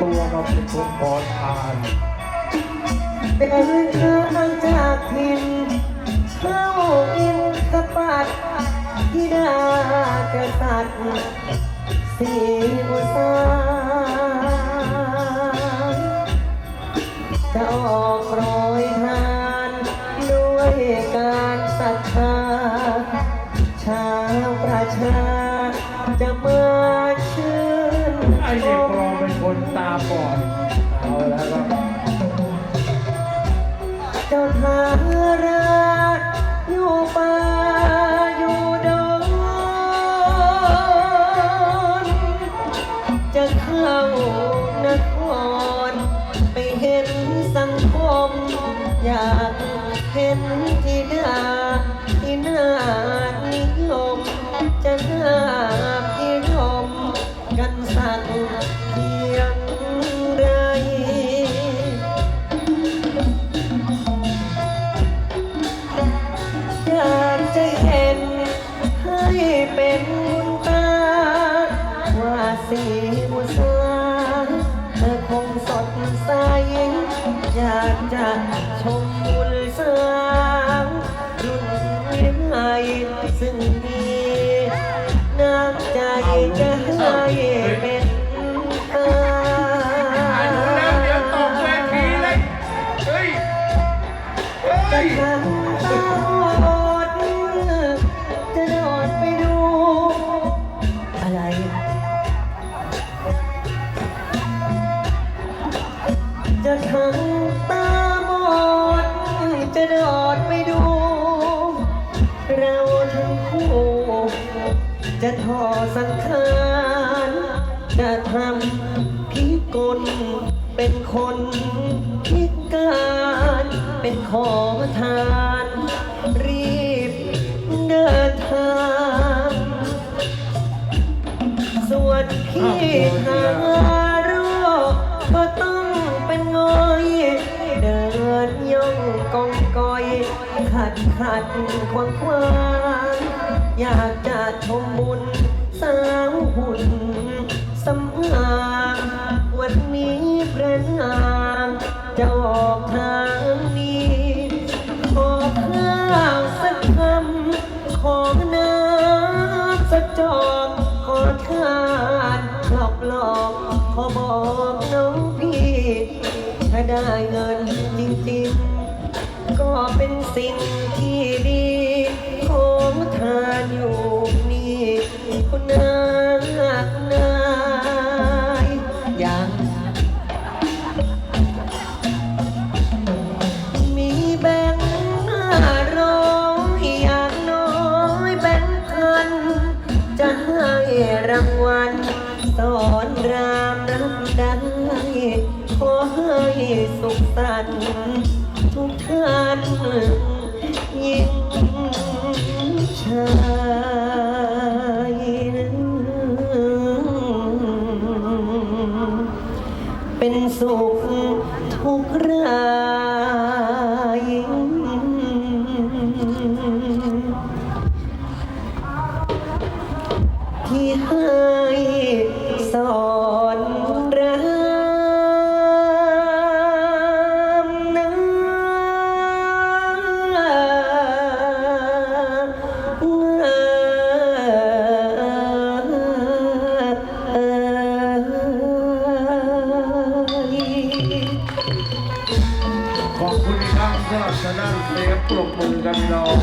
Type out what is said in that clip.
ตัวมาเป็นคนขอทานเดินทางจากถิ่นเข้าอินทปัตที่ดากษัตริย์สีอุสาจะออกโปรยทานด้วยการศรัทธาชาวประชาจะมาชื่นชม คนตาบอด เอาแล้วครับเจ้าทาราอยู่ป่าอยู่ดอนจะเข้านครไปเห็นสังคม อยากเห็นที่ดา เป็นบุญตาว่าสีมุสาเธอคงสดใส อยากจะชมบุญสางรุ่นใหม่ซึ่ง จะทำตาบอดจะโดดไปดู เราทั้งคู่จะทอสังขารจะทำพิกลเป็นคนพิการเป็นขอทาน รีบเดินทาง ส่วนพี่หาโกองกอย ขัดขัดขวางขวางอยากจะชมบุญสาวหุ่นสำอางวันนี้พระนางจะออกทางนี้ขอข้าวสักคำขอน้ำสักจอกขอทานหลอกหลอกขอบอกน้องพี่ ถ้าได้เงินจริงๆ ก็เป็นสิ่งที่ดีของทานอยู่นี่คุณนาคุณนายอย่างมีแบงค์ห้าร้อยอย่างน้อยแบงค์พัน จะให้รางวัลสอนรามรับได้ขอให้สุขสันต์ ท่านยิ่งชายเป็นสุขทุกราย ช่างยอดชนะเสียงปรบมือกันน้อง